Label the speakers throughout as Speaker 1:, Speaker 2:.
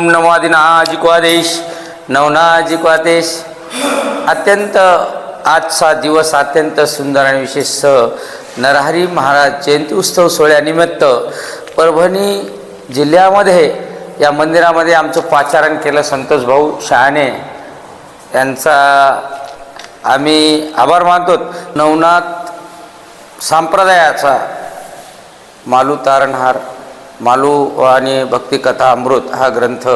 Speaker 1: ओम नमादिनाजिको देश नवनाजिको देश अत्यंत आजचा दिवस अत्यंत सुंदर आणि विशेष नरहरी महाराज जयंती उत्सव सोहळ्यानिमित्त परभणी जिल्ह्यामध्ये या मंदिरामध्ये आमचं पाचारण केलं संतोष भाऊ शहाणे यांचा आम्ही आभार मानतो. नवनाथ संप्रदायाचा मालू तारणहार मालू आणि भक्तिकथा अमृत हा ग्रंथ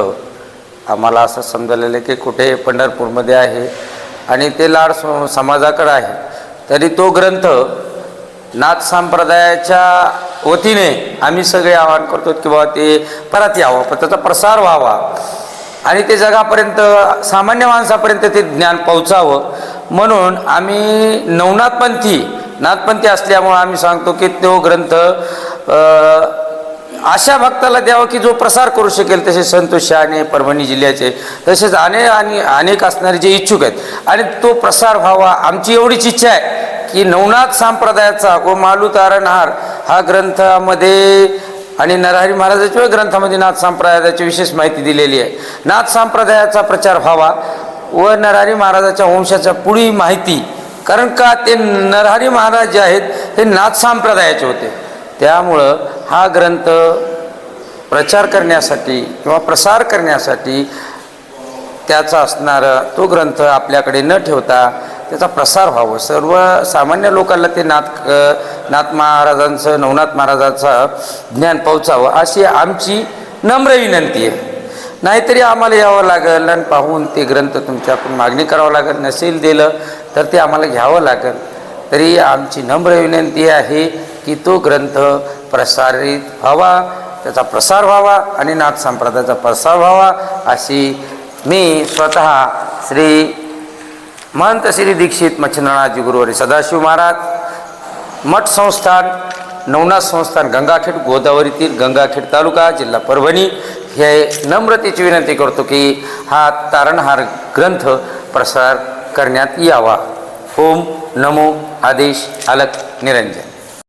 Speaker 1: आम्हाला असं समजलेलं आहे की कुठे पंढरपूरमध्ये आहे आणि ते लाड स- समाजाकडं आहे. तरी तो ग्रंथ नाथ संप्रदायाच्या वतीने आम्ही सगळे आवाहन करतो की बाबा ते परत यावं पण त्याचा प्रसार व्हावा. आणि ते जगापर्यंत सामान्य माणसापर्यंत ते ज्ञान पोहोचावं. म्हणून आम्ही नवनाथपंथी नाथपंथी असल्यामुळं आम्ही सांगतो की तो ग्रंथ अशा भक्ताला द्यावं की जो प्रसार करू शकेल तसे संतोष शहाणे परभणी जिल्ह्याचे तसेच अनेक आणि अनेक असणारे जे इच्छुक आहेत. आणि तो प्रसार व्हावा आमची एवढीच इच्छा आहे की नवनाथ संप्रदायाचा व मालू तारणहार हा ग्रंथामध्ये आणि नरहरी महाराजाच्या ग्रंथामध्ये नाथ संप्रदायाची विशेष माहिती दिलेली आहे. नाथ संप्रदायाचा प्रचार व्हावा व नरहरी महाराजाच्या वंशाच्या पुढील माहिती कारण का ते नरहरी महाराज जे आहेत हे नाथ संप्रदायाचे होते. त्यामुळं हा ग्रंथ प्रचार करण्यासाठी किंवा प्रसार करण्यासाठी त्याचा असणारा तो ग्रंथ आपल्याकडे न ठेवता त्याचा प्रसार व्हावं. सर्व सामान्य लोकांना ते नाथ नाथ महाराजांचं नवनाथ महाराजांचं ज्ञान पोहोचावं अशी आमची नम्र विनंती आहे. नाहीतरी आम्हाला यावं लागेल आणि पाहून ते ग्रंथ तुमच्याकडून मागणी करावं लागेल. नसेल दिलं तर ते आम्हाला घ्यावं लागेल. तरी आमची नम्र विनंती आहे की तो ग्रंथ प्रसारित व्हावा त्याचा प्रसार व्हावा आणि नाथ संप्रदायाचा प्रसार व्हावा अशी मी स्वतः श्री महंत श्री दीक्षित मच्छिंद्रनाथजी गुरुवारी सदाशिव महाराज मठ संस्थान नवनाथ संस्थान गंगाखेड गोदावरीतील गंगाखेड तालुका जिल्हा परभणी हे नम्रतेची विनंती करतो की हा तारणहार ग्रंथ प्रसार करण्यात यावा. ઓમ નમો આદેશ અલક નિરંજન